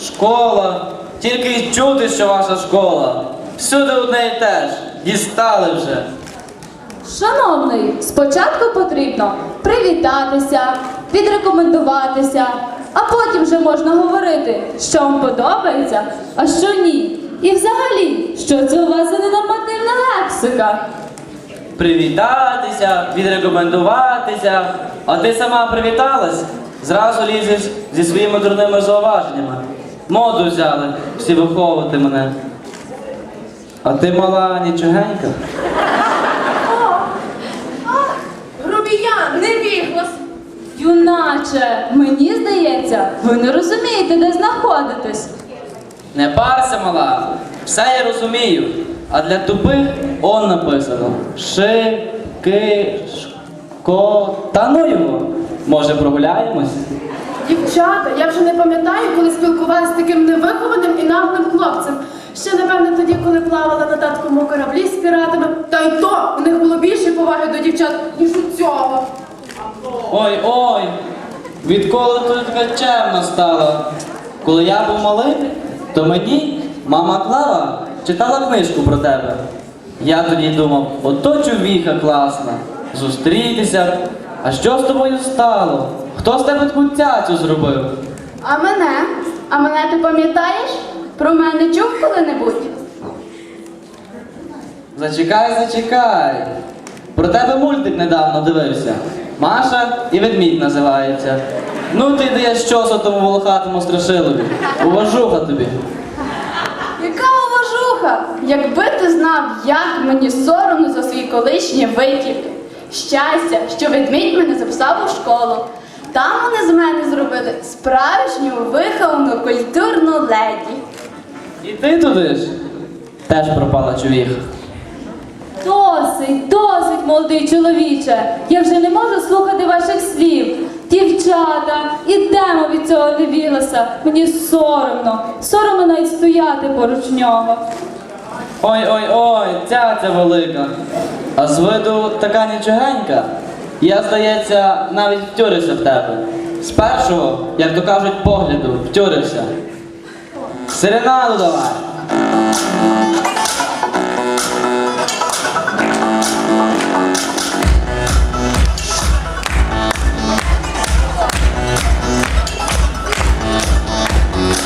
школа. Тільки й чути, що ваша школа. Всюди одне і те ж. Дістали вже. Шановний, спочатку потрібно привітатися, відрекомендуватися, а потім вже можна говорити, що вам подобається, а що ні. І взагалі, що це у вас за ненормативна лексика? Привітатися, відрекомендуватися. А ти сама привіталась? Зразу лізеш зі своїми дурними зауваженнями. Моду взяли всі виховувати мене. А ти мала нічогенька. Грубіян, невіглас. Юначе, мені здається, ви не розумієте, де знаходитесь. Не парся, мала, все я розумію. А для тупих он написано. Ши, ки, шко. Та ну його. Може прогуляємось? Дівчата, я вже не пам'ятаю, коли спілкувалася з таким невихованим і наглим хлопцем. Ще, напевно, тоді, коли плавала на татковому кораблі з піратами. Та й то у них було більше поваги до дівчат, ніж у цього. Ой ой, відколи ти така чемна стала? Коли я був малий, то мені мама Клава читала книжку про тебе. Я тоді думав, ото чувіха класна, зустрітися. А що з тобою стало? Хто з тебе таку цяцю зробив? А мене? А мене ти пам'ятаєш? Про мене чув коли-небудь? Зачекай, зачекай. Про тебе мультик недавно дивився. Маша і ведмідь називається. Ну ти даєш щось тому волохатому страшилові. Уважуха тобі. Яка уважуха! Якби ти знав, як мені соромно за свої колишні витівки. Щастя, що ведмідь мене записав у школу. Там вони з мене зробили справжню виховану культурну леді. І ти туди ж? Теж пропала чувіха. Досить, досить, молодий чоловіче. Я вже не можу слухати ваших слів. Дівчата, ідемо від цього невілоса. Мені соромно. Соромно навіть стояти поруч нього. Ой ой ой, цяця велика. А з виду така нічогенька. Я, здається, навіть втюрився в тебе. З першого, як то кажуть, погляду, втюрився. Серенаду давай.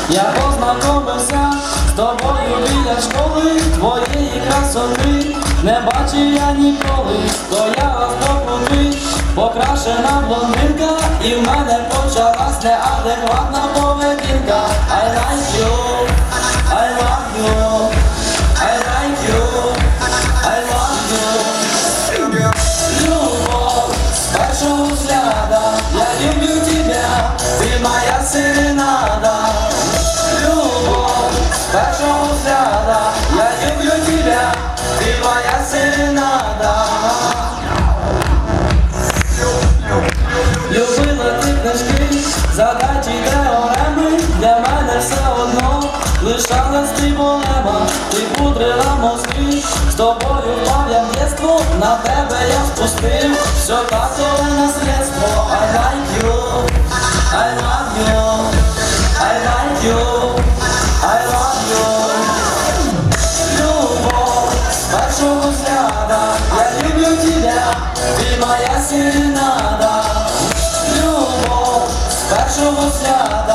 Я познайомився з тобою біля школи твоєї красоти не бачив я ніколи, з боку ти, покрашена блондинка, і в мене почалась неадекватна поведінка. I like you, I love you, I like. Любов першого взгляда, я люблю тебя, ти моя серенада. Любовь с першого взгляда Я люблю тебя, ты моя серенада книжки, теореми Для мене все одно. Лишалась ти болема Ти пудрила мозки, з тобою впав я в дєство На тебе я спустив, все татове наслідство. I like you, I love you, I like you, I love you. Любовь с першого взгляда. Я люблю тебя, ты моя серена Rusya